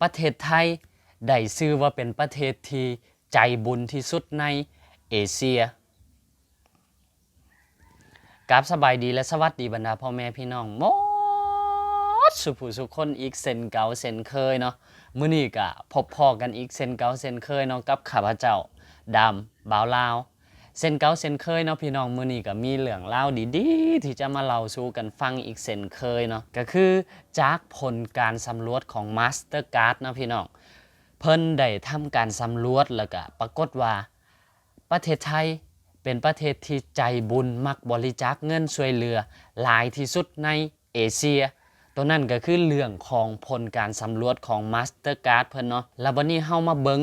ประเทศไทยได้ชื่อว่าเป็นประเทศที่ใจบุญที่สุดในเอเชียกราบสบายดีและสวัสดีบรรดาพ่อแม่พี่น้องหมดสุผู้สุคนอีกเซนเก่าเซนเคยเนาะมื้อนี้ก็พบพอกันอีกเซนเก่าเซนเคยเนาะกับข้าพเจ้าดำบ่าวลาว เส้นเก่าเส้นเคยเนาะพี่น้องมือนี้ก็มีเรื่องเล่าดีๆ ที่จะมาเล่าสู่กันฟังอีกเส้นเคยเนาะก็คือจากผลการสำรวจของ Mastercard เนาะพี่น้องเพิ่นได้ทำการสำรวจแล้วก็ปรากฏว่า ประเทศไทยเป็นประเทศที่ใจบุญมักบริจาคเงินช่วยเหลือหลายที่สุดในเอเชีย ตัวนั้นก็คือเรื่องของผลการสำรวจของ Mastercard เพิ่นเนาะแล้ววันนี้เฮามาเบิง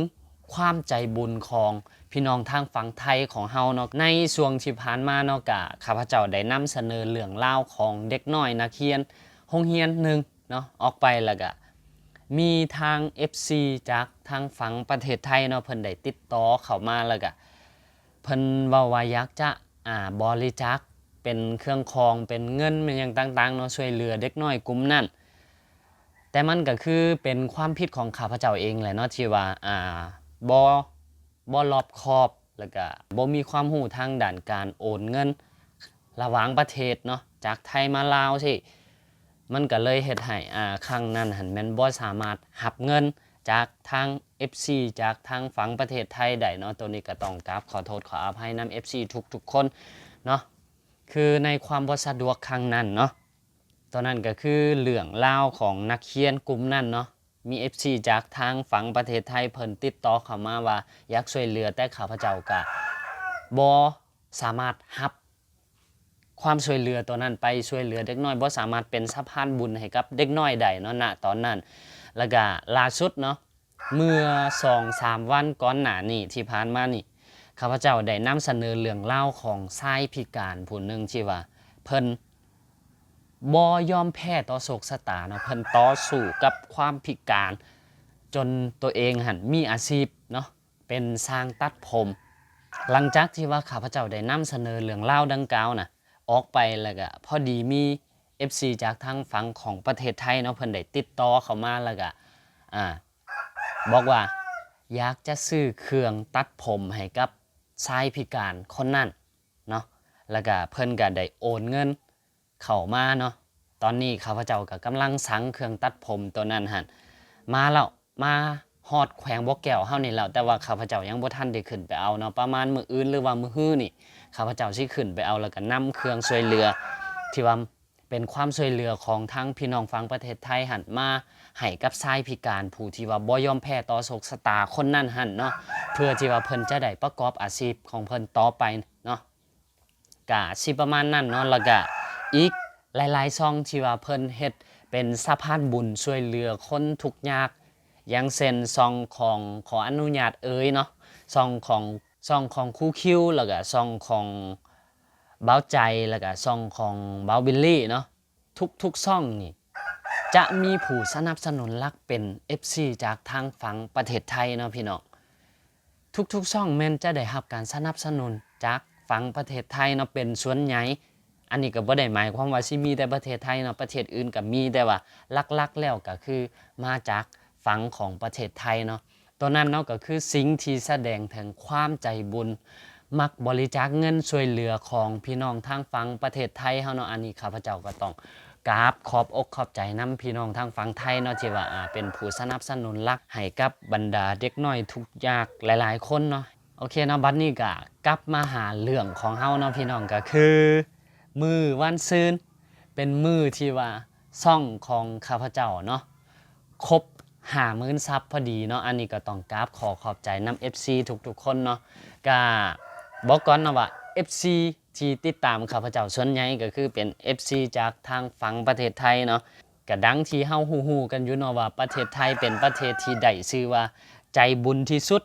ความใจบุญของ พี่น้องทางฝั่งไทยของเฮาเนาะในช่วงที่ผ่านมาเนาะกะข้าพเจ้าได้นำเสนอเรื่องเล่าของเด็กน้อยนักเรียนโรงเรียนหนึ่งเนาะออกไปแล้วก็มีทาง FC จากทางฝั่งประเทศไทยเนาะเพิ่นได้ติดต่อเข้ามาแล้วก็เพิ่นเว้าว่าอยากจะอ่าบริจาคเป็นเครื่องคองเป็นเงินเป็นอย่างต่างๆเนาะช่วยเหลือเด็กน้อยกลุ่มนั้นแต่มันก็คือเป็นความผิดของข้าพเจ้าเองแหละเนาะที่ว่าอ่าบ บ่รอบคอบแล้วก็บ่มีความรู้ทางด้านการโอนเงิน ระหว่างประเทศเนาะจากไทยมาลาวสิมันก็เลยเฮ็ดให้อ่าครั้งนั้นหันแม่นบ่สามารถหับเงินจากทาง FC จากทางฝั่งประเทศไทยได้เนาะตัวนี้ก็ต้องกราบขอโทษขออภัยนำ FC ทุกๆคนเนาะคือในความบ่สะดวกครั้งนั้นเนาะตอนนั้นก็คือเรื่องเล่าวของนักเขียนกลุ่มนั้นเนาะ มี FC จากทางฝั่งประเทศไทยเพิ่นติดต่อเข้ามาว่าอยากช่วยเหลือแต่ข้าพเจ้าก็บ่สามารถรับความช่วยเหลือตัวนั้นไปช่วยเหลือเด็กน้อยบ่สามารถเป็นสะพานบุญให้กับเด็กน้อยได้เนาะณตอนนั้น แล้วก็ล่าสุดเนาะเมื่อสองสามวันก่อนหน้านี้ที่ผ่านมานี่ข้าพเจ้าได้นำเสนอเรื่องเล่าของชายพิการผู้หนึ่งที่ว่าเพิ่น บ่ยอมแพ้ต่อโศกชะตาเนาะเพิ่นต่อสู้กับความพิการ จนตัวเองหันมีอาชีพเนาะเป็นสร้างตัดผม หลังจากที่ว่าข้าพเจ้าได้นำเสนอเรื่องเล่าดังกล่าวนะออกไปแล้วก็พอดีมี FC จากทางฝั่งของประเทศไทยเนาะเพิ่นได้ติดต่อเข้ามาแล้วก็อ่าบอกว่าอยากจะซื้อเครื่องตัดผมให้กับชายพิการคนนั้นเนาะแล้วก็เพิ่นก็ได้โอนเงิน เข้ามาเนาะตอนนี้ข้าพเจ้าก็กำลังสังเครื่องตัดผมตัวนั้นหันมาแล้วมาฮอดแขวงบ่แก้วเฮานี่แล้วแต่ว่าข้าพเจ้ายังบ่ทันได้ขึ้นไปเอาเนาะประมาณมื้ออื่นหรือว่ามื้อฮื้อนี่ข้าพเจ้าสิขึ้นไปเอาแล้วก็นำเครื่องช่วยเหลือ ที่ว่าเป็นความช่วยเหลือของทั้งพี่น้องฝั่งประเทศไทยหันมาให้กับชายพิการผู้ที่ว่าบ่ยอมแพ้ต่อโศกชะตาคนนั้นหันเนาะเพื่อที่ว่าเพิ่นจะได้ประกอบอาชีพของเพิ่นต่อไปเนาะกะสิประมาณนั้นเนาะแล้วก็ อีกหลายๆช่องที่ว่าเพิ่นเฮ็ดเป็นสะพานบุญช่วยเหลือคนทุกยาก อย่างเช่นซองของขออนุญาตเอ่ยเนาะซองของซองของครูคิวแล้วก็ซองของเบ้าใจแล้วก็ซ่องของเบ้าบิลลี่เนาะทุกทุกซ่องนี่จะมีผู้สนับสนุนหลักเป็น FC จากทางฝั่งประเทศไทยเนาะพี่น้องทุกทุกซ่องแม่นจะได้รับการสนับสนุนจากฝั่งประเทศไทยเนาะเป็นส่วนใหญ่ อันนี้ก็บ่ได้หมายความว่าสิมีแต่ประเทศไทยเนาะประเทศอื่นก็มีแต่ว่าลักๆแล้วก็คือมาจากฝั่งของประเทศไทยเนาะตัวนั้นเนาะก็คือสิ่งที่แสดงถึงความใจบุญ มักบริจาคเงินช่วยเหลือของพี่น้องทางฝั่งประเทศไทยเฮาเนาะอันนี้ข้าพเจ้าก็ต้องกราบขอบอกขอบใจนํพี่น้องทางฝั่งไทยเนาะที่ว่าอ่าเป็นผู้สนับสนุนลักให้กับบรรดาเด็กน้อยทุกยากหลาย ๆ คนเนาะโอเคเนาะบัดนี้ก็กลับมาหาเรื่องของเฮาเนาะพี่น้องก็คือ มือวันซืนเป็นมือที่ว่าซ่องของข้าพเจ้าเนาะครบหามื่นซับพอดีเนาะอันนี้ก็ต้องกราบขอขอบใจนํ FC ทุกๆ คนเนาะก็บอกก่อนนะว่า FC ที่ติดตามข้าพเจ้าส่วนใหญ่ก็คือเป็น FC จากทางฝั่งประเทศไทยเนาะก็ดังที่เฮาฮู้ๆกันอยู่เนาะว่าประเทศไทยเป็นประเทศที่ได้ชื่อว่าใจบุญที่สุด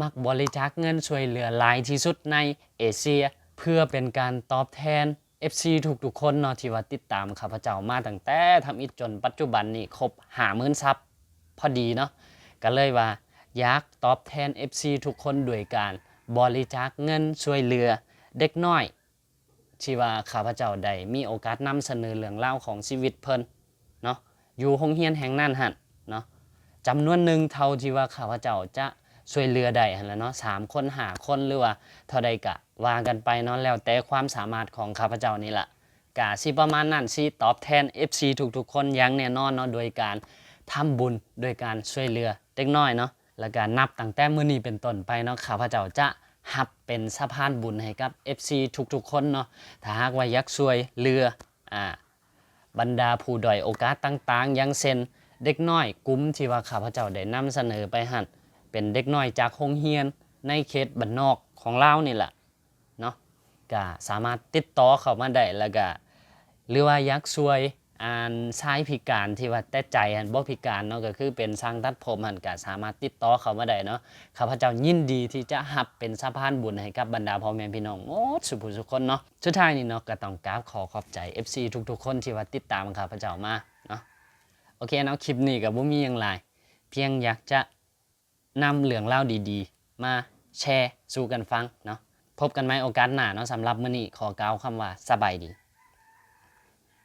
มักบริจาคเงินช่วยเหลือหลายที่สุดในเอเชีย เพื่อเป็นการตอบแทน FC ทุกๆคนเนาะที่ว่าติดตามข้าพเจ้ามาตั้งแต่ทำอิฐจนปัจจุบันนี้ครบ50,000ซับพอดีเนาะก็เลยว่าอยากตอบแทน FC ทุกคนด้วยการบริจาคเงินช่วยเหลือเด็กน้อยที่ว่าข้าพเจ้าได้มีโอกาสนำเสนอเรื่องเล่าของชีวิตเพิ่นเนาะอยู่โรงเรียนแห่งนั้นหั่นเนาะจำนวนหนึ่งเท่าที่ว่าข้าพเจ้าจะ ช่วยเหลือได้หันแหละเนาะสามคนหาคนหรือว่าเท่าใดกะว่ากันไปเนาะแล้วแต่ความสามารถของข้าพเจ้านี่แหละกะสิประมาณนั้นสิตอบแทน FC ทุกๆ คนอย่างแน่นอนเนาะโดยการทำบุญโดยการช่วยเหลือเด็กน้อยเนาะแล้วก็นับตั้งแต่มื้อนี้เป็นต้นไปเนาะข้าพเจ้าจะหับเป็นสะพานบุญให้กับ FC ทุกๆ คนเนาะถ้าหากว่ายากช่วยเหลืออ่าบรรดาผู้ด้อยโอกาสต่างๆ ยังเช่นเด็กน้อยกลุ่มที่ว่าข้าพเจ้าได้นำเสนอไปหัน เป็นเด็กน้อยจากโรงเรียนในเขตบ้านนอกของลาวนี่แหละเนาะก็สามารถติดต่อเข้ามาได้แล้วก็หรือว่ายากช่วยอ่านชายพิการที่ว่าแต่ใจหันบ่พิการเนาะก็คือเป็นช่างตัดผมหันก็สามารถติดต่อเข้ามาได้เนาะข้าพเจ้ายินดีที่จะหับเป็นสะพานบุญให้กับบรรดาพ่อแม่พี่น้องหมดสุผู้สุกคนเนาะสุดท้ายนี่เนาะก็ต้องกราบขอขอบใจ FC ทุกๆ คนที่ว่าติดตามข้าพเจ้ามาเนาะโอเคเนาะคลิปนี้ก็บ่มีหยังหลาย เพียงอยากจะ นำเรื่องเล่าดีๆ มาแชร์สู่กันฟังเนาะพบกันไหมโอกาสหน้าเนาะสำหรับมื้อนี้ขอกล่าวคำว่าสบายดี